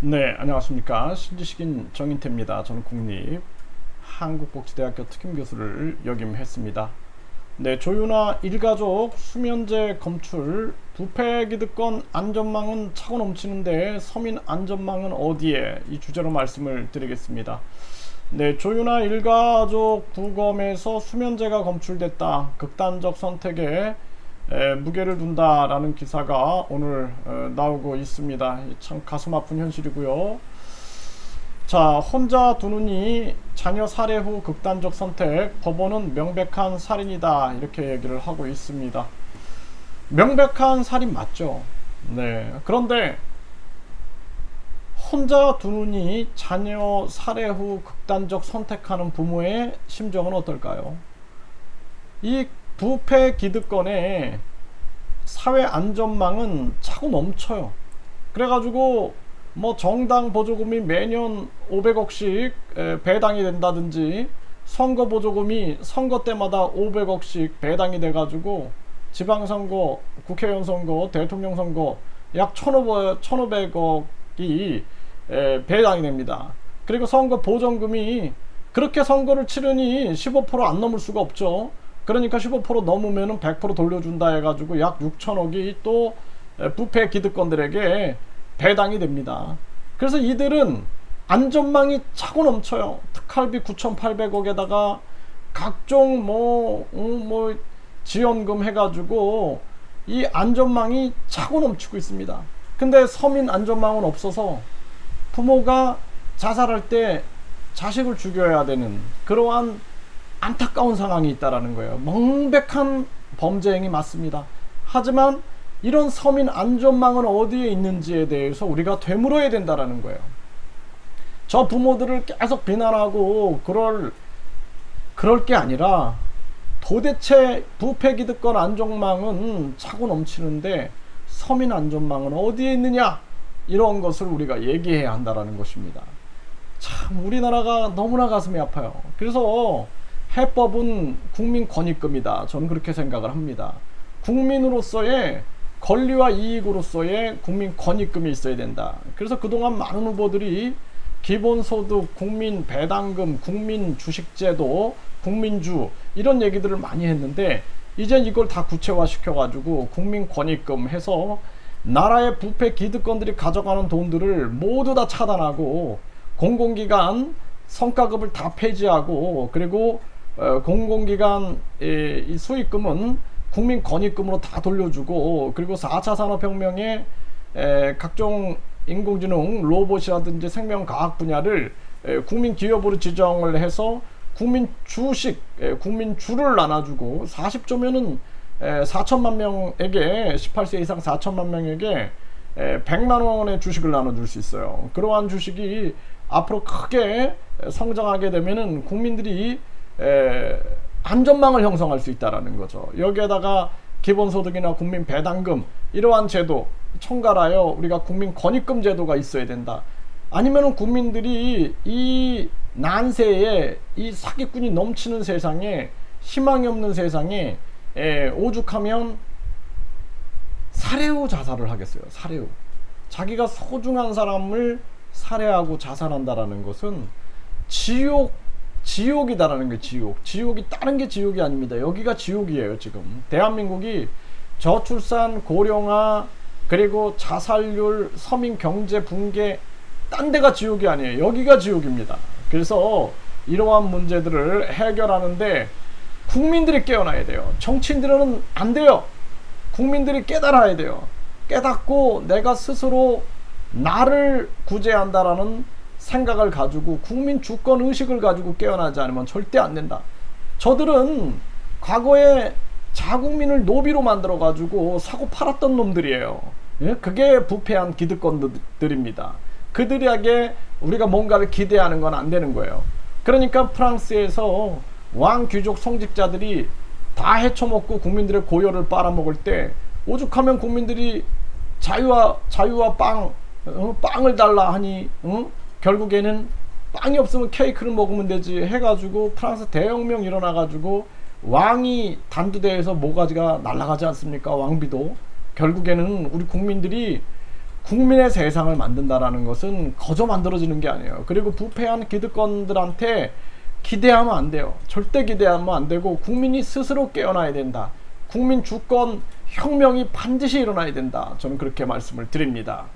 네, 안녕하십니까. 신지식인 정인태입니다. 저는 국립 한국복지대학교 특임교수를 역임했습니다. 네, 조윤아 일가족 수면제 검출 부패 기득권 안전망은 차고 넘치는데 서민 안전망은 어디에 이 주제로 말씀을 드리겠습니다. 네, 조윤아 일가족 부검에서 수면제가 검출됐다. 극단적 선택에 에, 무게를 둔다라는 기사가 오늘 어, 나오고 있습니다. 참 가슴 아픈 현실이고요. 자, 혼자 두느니 자녀 살해 후 극단적 선택, 법원은 명백한 살인이다. 이렇게 얘기를 하고 있습니다. 명백한 살인 맞죠? 네. 그런데 혼자 두느니 자녀 살해 후 극단적 선택하는 부모의 심정은 어떨까요? 이 부패 기득권에 사회 안전망은 차고 넘쳐요. 그래가지고 뭐 정당 보조금이 매년 500억씩 배당이 된다든지 선거 보조금이 선거 때마다 500억씩 배당이 돼가지고 지방선거, 국회의원 선거, 대통령 선거 약 1,500억이 배당이 됩니다. 그리고 선거 보전금이 그렇게 선거를 치르니 15%안 넘을 수가 없죠. 그러니까 15% 넘으면은 100% 돌려준다 해가지고 약 6천억이 또 부패 기득권들에게 배당이 됩니다. 그래서 이들은 안전망이 차고 넘쳐요. 특할비 9,800억에다가 각종 뭐, 음, 뭐, 지원금 해가지고 이 안전망이 차고 넘치고 있습니다. 근데 서민 안전망은 없어서 부모가 자살할 때 자식을 죽여야 되는 그러한 안타까운 상황이 있다라는 거예요. 명백한 범죄 행위 맞습니다. 하지만 이런 서민 안전망은 어디에 있는지에 대해서 우리가 되물어야 된다라는 거예요. 저 부모들을 계속 비난하고 그럴 그럴 게 아니라 도대체 부패 기득권 안전망은 차고 넘치는데 서민 안전망은 어디에 있느냐 이런 것을 우리가 얘기해야 한다라는 것입니다. 참 우리나라가 너무나 가슴이 아파요. 그래서 해법은 국민 권익금이다. 저는 그렇게 생각을 합니다. 국민으로서의 권리와 이익으로서의 국민 권익금이 있어야 된다. 그래서 그동안 많은 후보들이 기본소득, 국민 배당금, 국민 주식제도, 국민주 이런 얘기들을 많이 했는데 이제 이걸 다 구체화 시켜가지고 국민 권익금 해서 나라의 부패 기득권들이 가져가는 돈들을 모두 다 차단하고 공공기관 성과급을 다 폐지하고 그리고 어, 공공기관 이 수익금은 국민 권익금으로 다 돌려주고 그리고 4차 산업혁명에 각종 인공지능 로봇이라든지 생명과학 분야를 국민 기업으로 지정을 해서 국민 주식, 국민 주를 나눠주고 40조면은 4천만 명에게 18세 이상 4천만 명에게 100만 원의 주식을 나눠줄 수 있어요. 그러한 주식이 앞으로 크게 성장하게 되면은 국민들이 에, 안전망을 형성할 수 있다라는 거죠. 여기에다가 기본소득이나 국민 배당금 이러한 제도 총괄하여 우리가 국민 권익금 제도가 있어야 된다. 아니면은 국민들이 이 난세에 이 사기꾼이 넘치는 세상에 희망이 없는 세상에 에, 오죽하면 살해후 자살을 하겠어요. 살해후. 자기가 소중한 사람을 살해하고 자살한다라는 것은 지옥 지옥이다라는 게 지옥. 지옥이 다른 게 지옥이 아닙니다. 여기가 지옥이에요, 지금. 대한민국이 저출산, 고령화, 그리고 자살률, 서민 경제 붕괴, 딴 데가 지옥이 아니에요. 여기가 지옥입니다. 그래서 이러한 문제들을 해결하는데 국민들이 깨어나야 돼요. 정치인들은 안 돼요. 국민들이 깨달아야 돼요. 깨닫고 내가 스스로 나를 구제한다라는 생각을 가지고 국민 주권 의식을 가지고 깨어나지 않으면 절대 안 된다. 저들은 과거에 자국민을 노비로 만들어 가지고 사고 팔았던 놈들이에요. 예? 그게 부패한 기득권들입니다. 그들에게 우리가 뭔가를 기대하는 건 안 되는 거예요. 그러니까 프랑스에서 왕 귀족 성직자들이 다 헤쳐먹고 국민들의 고열을 빨아먹을 때 오죽하면 국민들이 자유와 자유와 빵 어, 빵을 달라 하니 어? 결국에는 빵이 없으면 케이크를 먹으면 되지 해가지고 프랑스 대혁명 일어나가지고 왕이 단두대에서 모가지가 날아가지 않습니까? 왕비도 결국에는 우리 국민들이 국민의 세상을 만든다라는 것은 거저 만들어지는 게 아니에요. 그리고 부패한 기득권들한테 기대하면 안 돼요. 절대 기대하면 안 되고 국민이 스스로 깨어나야 된다. 국민 주권 혁명이 반드시 일어나야 된다. 저는 그렇게 말씀을 드립니다.